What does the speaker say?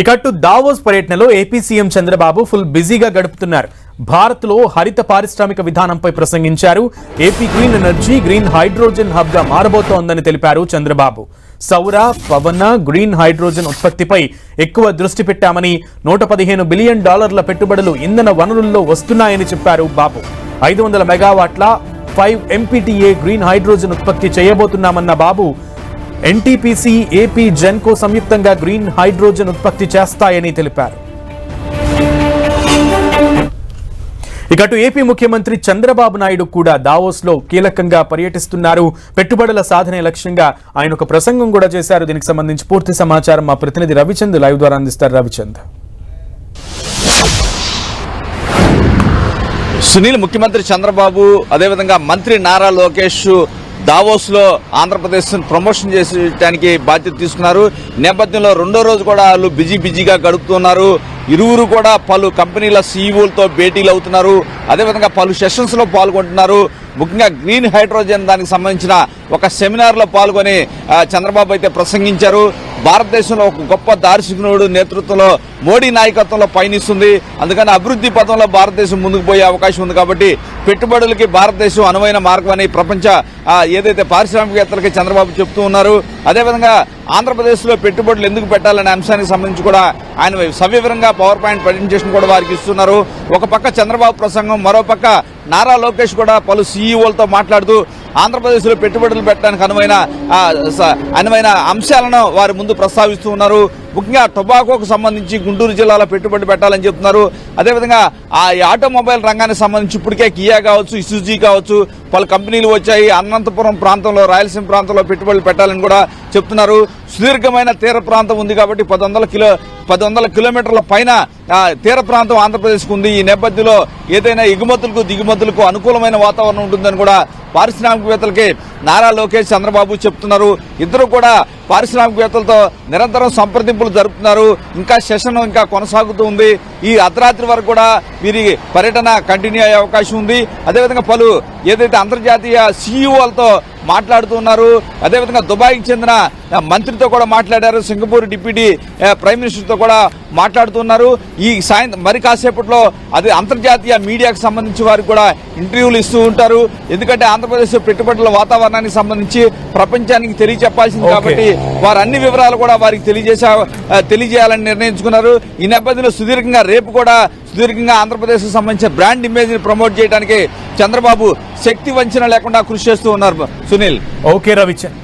ఇకట్టు Davos పర్యటనలో AP CM Chandrababu full బిజీగా గడుపుతున్నారు. భారత్లో హరిత పారిశ్రామిక విధానంపై ప్రసంగించారు. AP green energy green hydrogen హబ్గా మారబోతోందని తెలిపారు చంద్రబాబు. సౌర పవన గ్రీన్ హైడ్రోజన్ ఉత్పత్తిపై ఎక్కువ దృష్టి పెట్టామని నూట పదిహేను బిలియన్ డాలర్ల పెట్టుబడులు ఇంధన వనరుల్లో వస్తున్నాయని చెప్పారు బాబు. ఐదు వందల మెగావాట్ల ఫైవ్ ఎంపీటీఏ గ్రీన్ హైడ్రోజన్ ఉత్పత్తి చేయబోతున్నామన్న బాబు ఎన్టీపీసీ ఏపీ జెన్కో సంయుక్తంగా గ్రీన్ హైడ్రోజన్ ఉత్పత్తి చేస్తాయని తెలిపారు. ఇక ఏపీ ముఖ్యమంత్రి చంద్రబాబు నాయుడు కూడా దావోస్లో కీలకంగా పర్యటిస్తున్నారు. పెట్టుబడుల సాధనే లక్ష్యంగా ఆయన ఒక ప్రసంగం కూడా చేశారు. దీనికి సంబంధించి పూర్తి సమాచారం మా ప్రతినిధి రవిచంద్ లైవ్ ద్వారా అందిస్తారు రవిచంద్. సునీల్ ముఖ్యమంత్రి చంద్రబాబు అదేవిధంగా మంత్రి నారా లోకేష్ దావోస్లో ఆంధ్రప్రదేశ్ ప్రమోషన్ చేసేయడానికి బాధ్యత తీసుకున్నారు. నేపథ్యంలో రెండో రోజు కూడా వాళ్ళు బిజీ బిజీగా గడుపుతున్నారు. ఇరువురు కూడా పలు కంపెనీల సీఈఓలతో భేటీలు అవుతున్నారు అదేవిధంగా పలు సెషన్స్లో పాల్గొంటున్నారు. ముఖ్యంగా గ్రీన్ హైడ్రోజన్ దానికి సంబంధించిన ఒక సెమినార్లో పాల్గొని చంద్రబాబు అయితే ప్రసంగించారు. భారతదేశంలో ఒక గొప్ప దార్శనికుడు నేతృత్వంలో మోడీ నాయకత్వంలో పయనిస్తుంది. అందుకని అభివృద్ధి పథంలో భారతదేశం ముందుకు పోయే అవకాశం ఉంది కాబట్టి పెట్టుబడులకి భారతదేశం అనువైన మార్గం అని ప్రపంచ ఏదైతే పారిశ్రామికవేత్తలకి చంద్రబాబు చెప్తూ ఉన్నారు. అదేవిధంగా ఆంధ్రప్రదేశ్లో పెట్టుబడులు ఎందుకు పెట్టాలనే అంశానికి సంబంధించి కూడా ఆయన సవివరంగా పవర్ పాయింట్ ప్రజెంటేషన్ కూడా వారికి ఇస్తున్నారు. ఒక పక్క చంద్రబాబు ప్రసంగం మరో పక్క నారా లోకేష్ కూడా పలు సీఈఓలతో మాట్లాడుతూ ఆంధ్రప్రదేశ్లో పెట్టుబడులు పెట్టడానికి అనువైన స- అనువైన అంశాలను వారి ముందు ప్రస్తావిస్తూ ఉన్నారు. ముఖ్యంగా టొబాకోకు సంబంధించి గుంటూరు జిల్లాలో పెట్టుబడి పెట్టాలని చెప్తున్నారు. అదేవిధంగా ఆ ఆటోమొబైల్ రంగానికి సంబంధించి ఇప్పటికే కియా కావచ్చు ఇసుజీ కావచ్చు పలు కంపెనీలు వచ్చాయి. అనంతపురం ప్రాంతంలో రాయలసీమ ప్రాంతంలో పెట్టుబడులు పెట్టాలని కూడా చెప్తున్నారు. సుదీర్ఘమైన తీర ప్రాంతం ఉంది కాబట్టి పది కిలో పది వందల కిలోమీటర్ల పైన తీర ప్రాంతం ఆంధ్రప్రదేశ్కు ఉంది. ఈ నేపథ్యంలో ఏదైనా ఎగుమతులకు దిగుమతులకు అనుకూలమైన వాతావరణం ఉంటుందని కూడా పారిశ్రామికవేత్తలకి నారా లోకేష్ చంద్రబాబు చెప్తున్నారు. ఇద్దరు కూడా పారిశ్రామికవేత్తలతో నిరంతరం సంప్రదింపులు జరుపుతున్నారు. ఇంకా సెషన్ ఇంకా కొనసాగుతూ ఉంది. ఈ అర్ధరాత్రి వరకు కూడా వీరి పర్యటన కంటిన్యూ అయ్యే అవకాశం ఉంది. అదేవిధంగా పలు ఏదైతే అంతర్జాతీయ సీఈఓలతో మాట్లాడుతున్నారు అదేవిధంగా దుబాయ్కి చెందిన మంత్రితో కూడా మాట్లాడారు. సింగపూర్ డిప్యూటీ ప్రైమ్ మినిస్టర్తో కూడా మాట్లాడుతున్నారు ఈ సాయంత్రం మరి కాసేపట్లో అది అంతర్జాతీయ మీడియాకు సంబంధించి వారికి కూడా ఇంటర్వ్యూలు ఇస్తూ ఉంటారు. ఎందుకంటే ఆంధ్రప్రదేశ్ పెట్టుబడుల వాతావరణం వాతావరణానికి సంబంధించి ప్రపంచానికి తెలియచెప్పాల్సింది. కాబట్టి వారు అన్ని వివరాలు కూడా వారికి తెలియజేసా తెలియజేయాలని నిర్ణయించుకున్నారు. ఈ నేపథ్యంలో సుదీర్ఘంగా రేపు కూడా సుదీర్ఘంగా ఆంధ్రప్రదేశ్ సంబంధించిన బ్రాండ్ ఇమేజ్ని ప్రమోట్ చేయడానికి చంద్రబాబు శక్తి వంచన లేకుండా కృషి చేస్తూ ఉన్నారు సునీల్. ఓకే రవిచంద్.